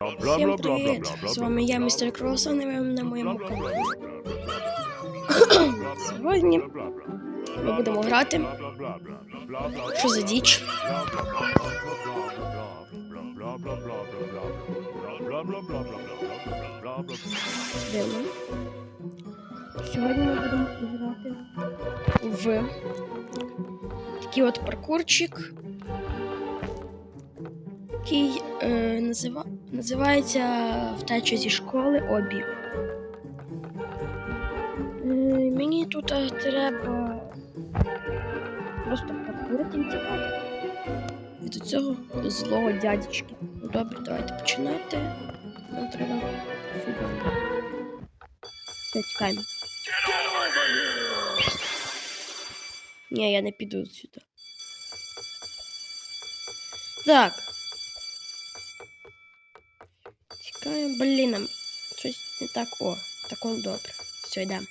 Всім привіт! З вами я, містер Кроусон, і ви на моєму каналі. Сьогодні ми будемо грати. Що за діч? Дивно. Сьогодні ми будемо грати в такий от паркурчик, який е, назива... називається Втеча зі школи обі. Е, мені тут е, треба просто паркурити і тікати. Від цього злого дядечки. Ну добре, давайте починати. Нам треба сюди. Ні, я не піду сюди. Так. Чекаємо, блін, нам щось не так. О, так он добре. Все, йдемо.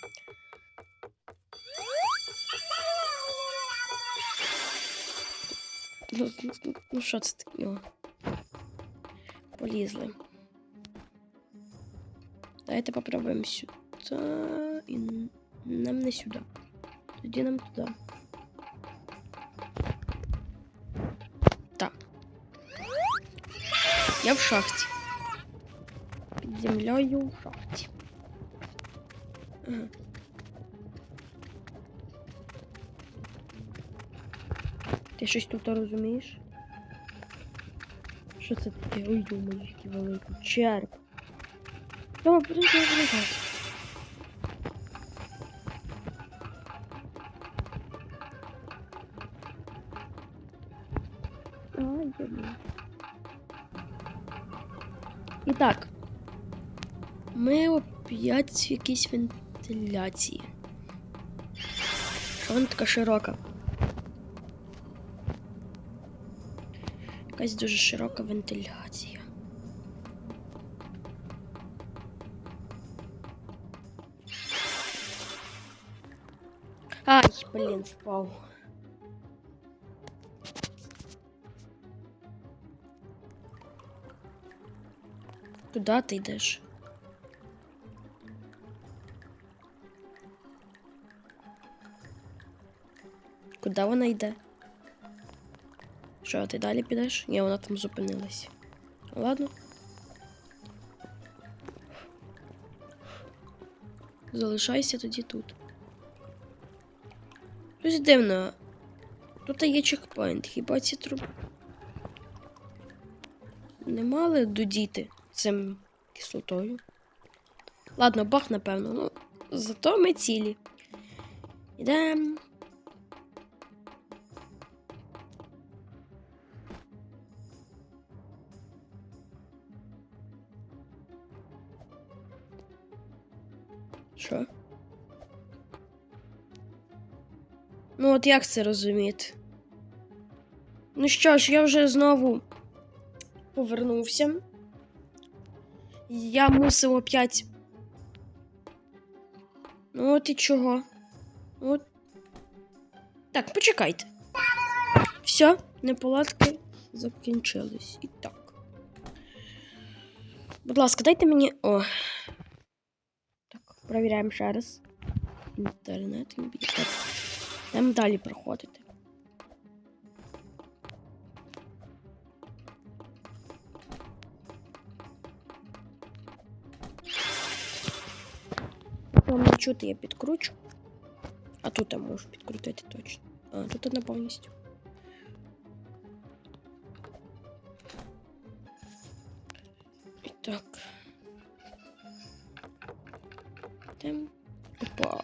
Ну, ну, ну, ну що це таке? О. Полізли. Давайте попробуємо сюди. І н- нам не сюди. Тоді нам туди. Так. Я в шахті. Під землею в шахті. Ага. Ти щось тут розумієш? Що це таке? Ой, думаю, який великий черп. Давай, подожди, подожди. Ай, блін. І так. Ми опять в якійсь вентиляції. Що вона така широка? Якась дуже широка вентиляція. Ай, блін, впав. Куда ти йдеш? Куди вона йде? Що, ти далі підеш? Ні, вона там зупинилась. Ладно. Залишайся тоді тут. Щось дивно. Тут є чекпоінт. Хіба ці труб. Не мали додіти цим кислотою? Ладно, бах, напевно. Ну, зато ми цілі. Ідемо. Що? Ну, от як це розуміти? Ну що ж, я вже знову повернувся. Я мусив опять. Ну, от і чого? От. Так, почекайте. Все, неполадки закінчились. І так. Будь ласка, дайте мені. О. Так, провіряємо ще раз. Інтернет. Так. Йдемо далі проходити. Вам не чути, я підкручу. А тут я можу підкрутити точно. А, тут одна повністю. Там. Опа.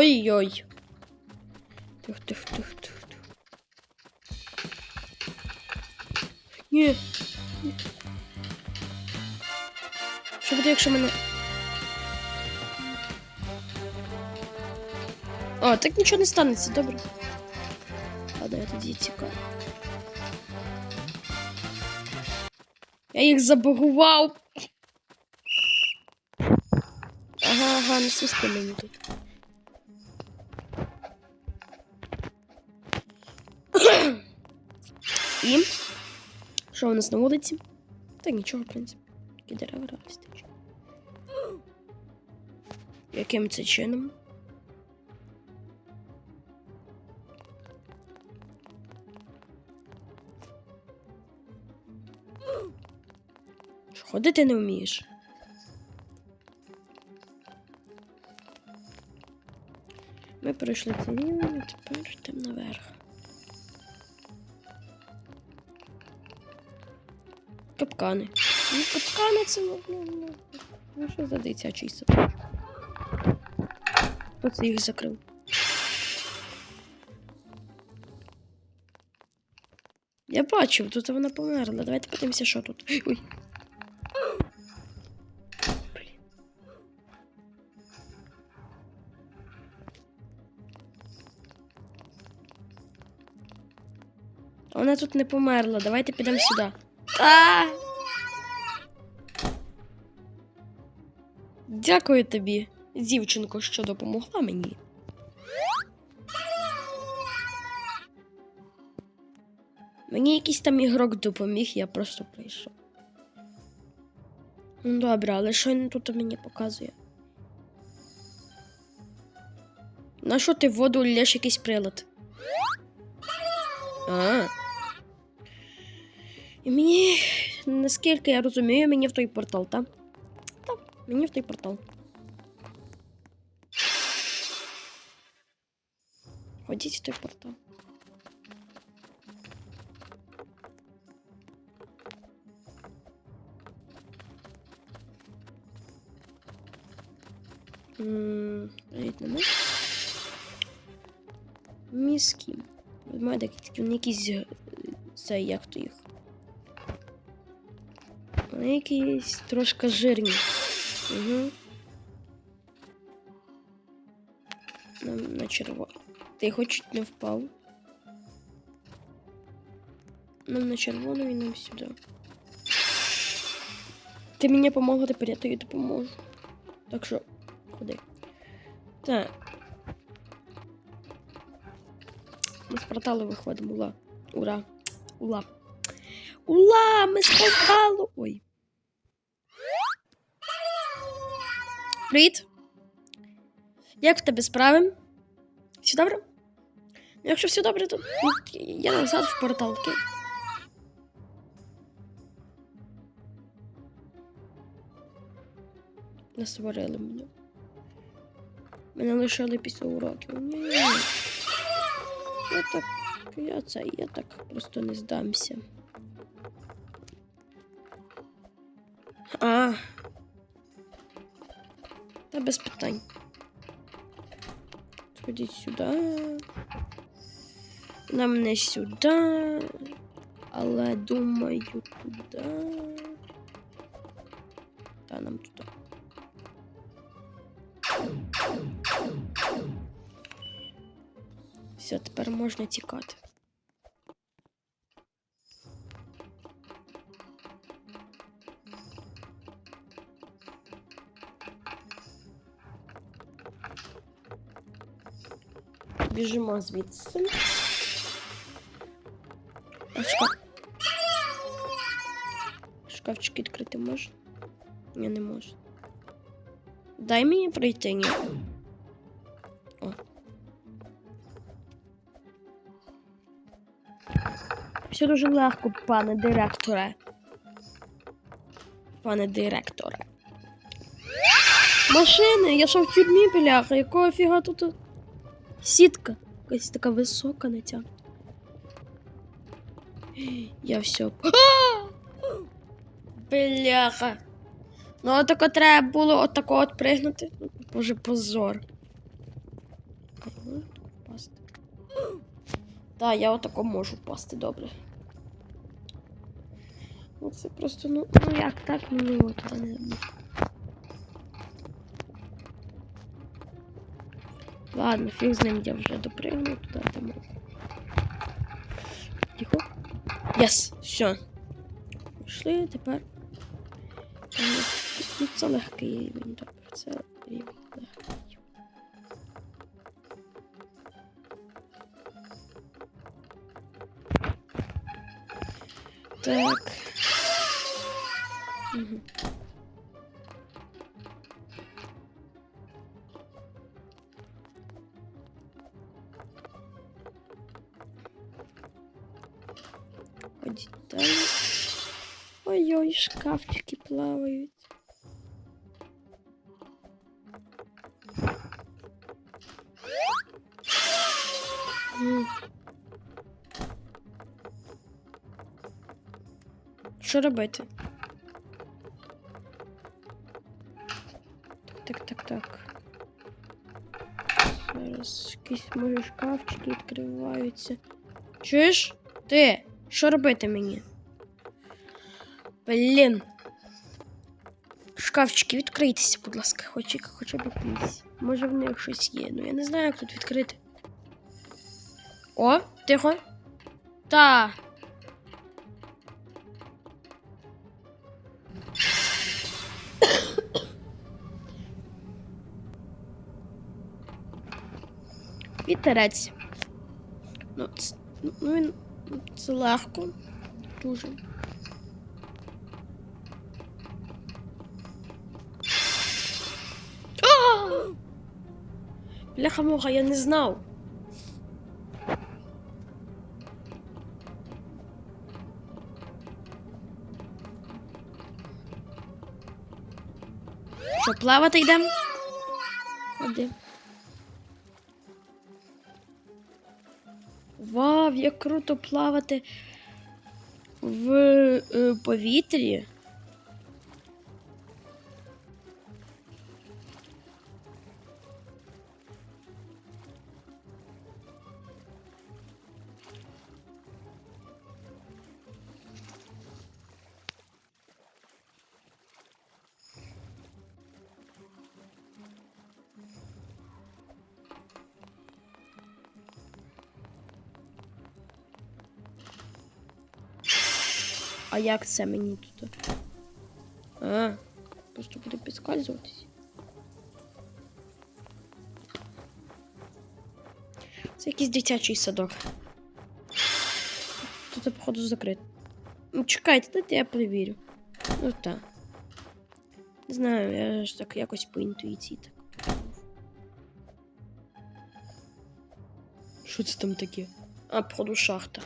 Ой-ой. Тих, тих, тих, тих. Ні. Що буде, якщо мене. О, так нічого не станеться, добре. Ладно, я тоді тікаю. Я їх забагував. Ага, ага, не свисти мені тут. І що у нас на вулиці? Та нічого, в принципі. Які дерева ростуть. Яким це чином? Що, ходити не вмієш? Ми пройшли цей рівень, тепер йдемо наверх. Капкани. Ну, капкани це ну, ну, ну, ну що за дитячий сад? Хто їх закрив? Я бачив, тут вона померла. Давайте подивимося, що тут. Ой. Вона тут не померла. Давайте підемо сюди. А! Дякую тобі, дівчинко, що допомогла мені. Мені якийсь там ігрок допоміг, я просто прийшов. Ну добре, але що він тут мені показує? На що ти в воду лєш якийсь прилад? А. І мені, наскільки я розумію, мені в той портал, так? Так, мені в той портал. Ходіть в той портал. М, Навіть не ми. Міські. Медики такі, вони якісь. е, Це як то їх. Вони якісь трошки жирні. Угу. На, на червоно. Ти хоч чуть не впав. Нам на червону і нам сюди. Ти мені помогла, тепер я тобі допоможу. Так що, ходи. Так. Ми з порталу виходимо, ула. Ура. Ула. Ула! Ми з порталу! Ой. Привіт. Як в тебе справи? Все добре? Якщо все добре, то я назад в портал, окей? Не сварили мене. Мене лишили після уроків. Ні. Я так. Я це, я так просто не здамся. А. Та без питань. Ходіть сюди. Нам не сюди. Але думаю, туди. Та нам туди. Все, тепер можна тікати. Біжимо звідси. Шкаф... Шкафчик відкрити можна? Ні, не можна. Дай мені пройти, ні. О. Все дуже легко, пане директоре. Пане директоре. Машини, я що в тюрмі, бляха, якого фіга тут сітка? Якась така висока натяг. Я все. Бляха. Ну, отако треба було отако от пригнути. Боже, позор. Впасти? Так, я отако можу впасти, добре. Ну, це просто, ну, ну як так, ну, туди не. Ладно, фіг з ним я вже допригну туди, де. Тихо. Єс, все. Пішли тепер. Ну, це легкий рівень, добре, це рівень легкий. Так. Що робити? Так, так, так. Зараз якісь може шкафчики відкриваються. Чуєш? Ти? Що робити мені? Блін. Шкафчики, відкрийтеся, будь ласка, хоч, хоча б якийсь. Може в них щось є. Ну я не знаю, як тут відкрити. О, тихо. Та. Вітерець. Ну, це, ну він. Це легко. Дуже. Бляха-муха, я не знав. Що, плавати йдемо? Ходи. Вау, як круто плавати в е, повітрі. Як це мені тут? А, просто буду підскальзуватись. Це якийсь дитячий садок. Тут, походу, закрито. Ну, чекайте, дайте я перевірю. Ну так. Не знаю, я ж так якось по інтуїції так. Що це там таке? А, походу, шахта.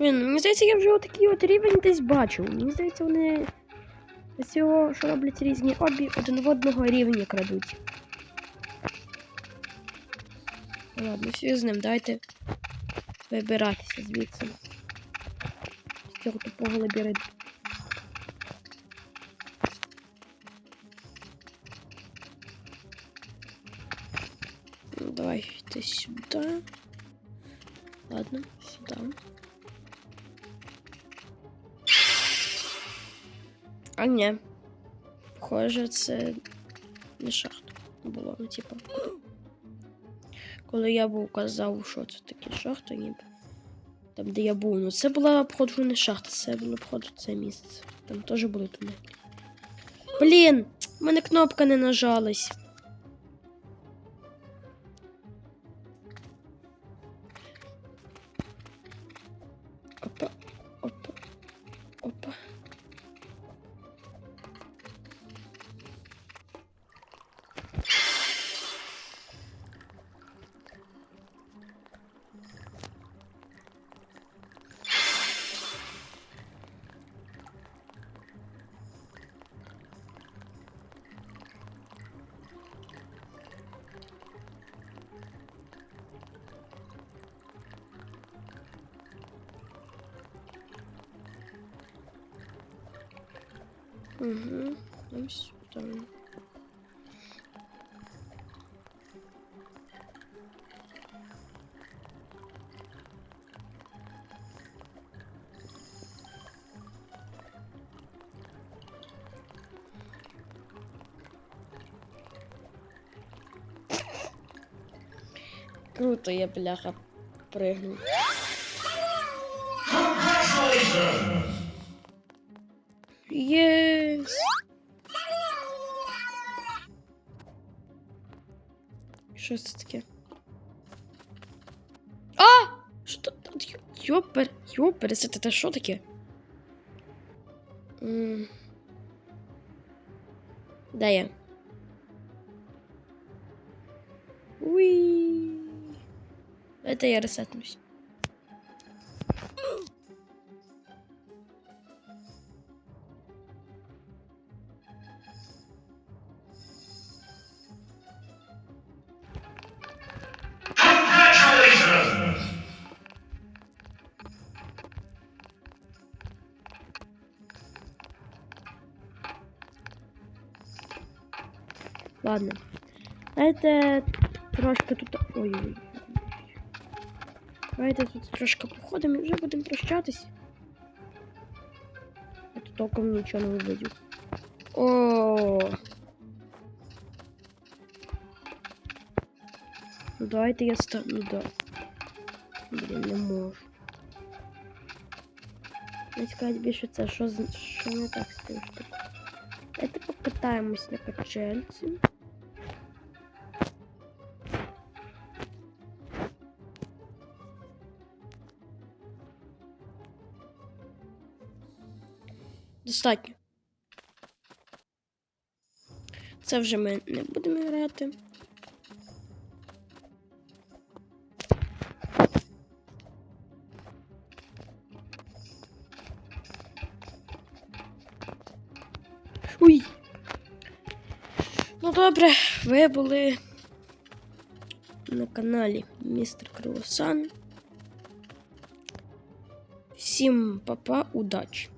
Ну, мені здається, я вже отакий от рівень десь бачив. Мені здається, вони з цього, що роблять різні обі, один в одного рівні крадуть. Ладно, всі з ним, дайте вибиратися звідси. З цього тупого лабіринту. Давай йти сюди. Ладно, сюди. А ні. Похоже, це не шахта було. Ну, типу. Коли, я був казав, що це таке шахта, ніби. Там, де я був. Ну це була, походу, не шахта, це було, походу, це місце. Там теж були тунелі. Блін! У мене кнопка не нажалась. Угу. Ну, сюда. Круто, я бляха пригнув. Єс! Що це таке? А! Що? Йопер, йопер, це що таке? М. Де я? Уй. Давайте я ресетнусь. Ладно. Давайте трошки тут. Ой-ой. Давайте тут трошки походимо і вже будемо прощатись. Я тут толком нічого не увидів. О. Ну давайте я стану. Ну да. Блін, не можу. Не сказати більше це, що, з- що не так з тим штукою. Давайте покатаємось на качельці. Достатньо. Це вже ми не будемо грати. Уй. Ну добре, ви були на каналі Містер Круасан. Всім папа, удачі!